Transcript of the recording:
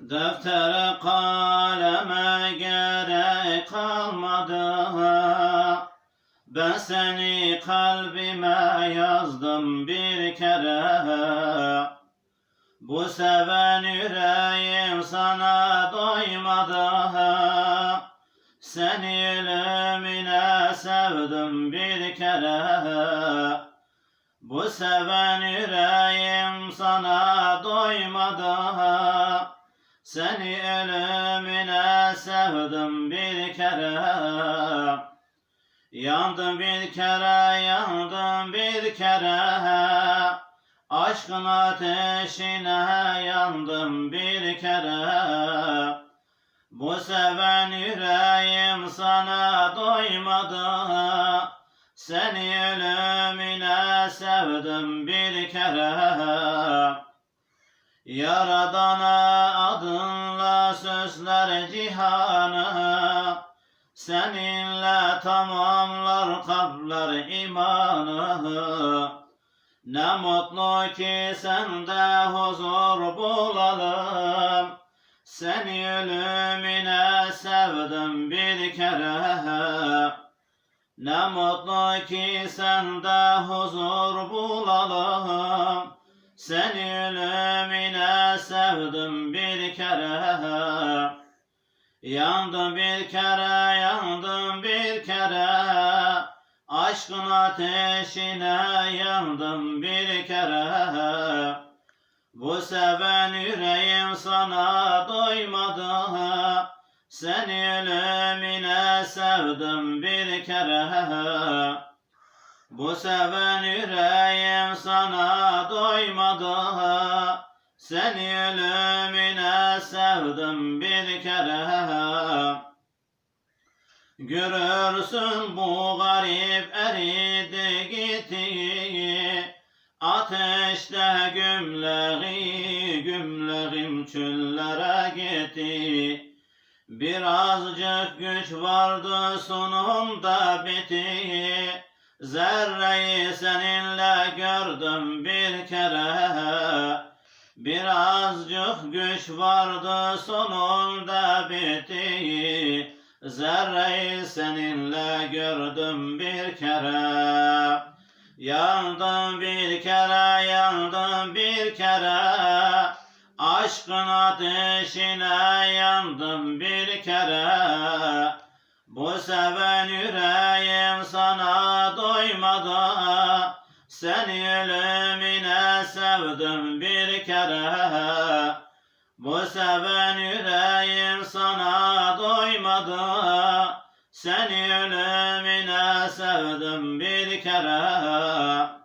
Deftere kaleme gerek kalmadı. Ben seni kalbime yazdım bir kere. Bu seven yüreğim sana doymadı. Seni ölümüne sevdim bir kere. Bu seven yüreğim sana doymadı Seni ölümüne sevdim bir kere. Yandım bir kere, yandım bir kere. Aşkın ateşine yandım bir kere. Bu seven yüreğim sana doymadı. Seni ölümüne sevdim bir kere. Yaradana sözler cihanı Seninle tamamlar kalpler imanı Ne mutlu ki sende huzur bulalım. Seni ölümüne sevdim bir kere. Ne mutlu ki sende huzur bulalım Seni ölümüne sevdim bir kere. Yandım bir kere, yandım bir kere. Aşkın ateşine yandım bir kere. Bu seven yüreğim sana doymadı. Seni ölümüne sevdim bir kere Bu seven yüreğim sana doymadı. Seni ölümüne sevdim bir kere. Görürsün bu garip eridi gitti. Ateşte gümleği gümleğim çöllere gitti. Birazcık güç vardı sonunda bitti Zerreyi seninle gördüm bir kere. Birazcık güç vardı sonunda bitti. Zerreyi seninle gördüm bir kere. Yandım bir kere, yandım bir kere. Aşkın ateşine yandım bir kere Bu seven yüreğim sana doymadı Seni ölümüne sevdim bir kere. Bu seven yüreğim sana doymadı Seni ölümüne sevdim bir kere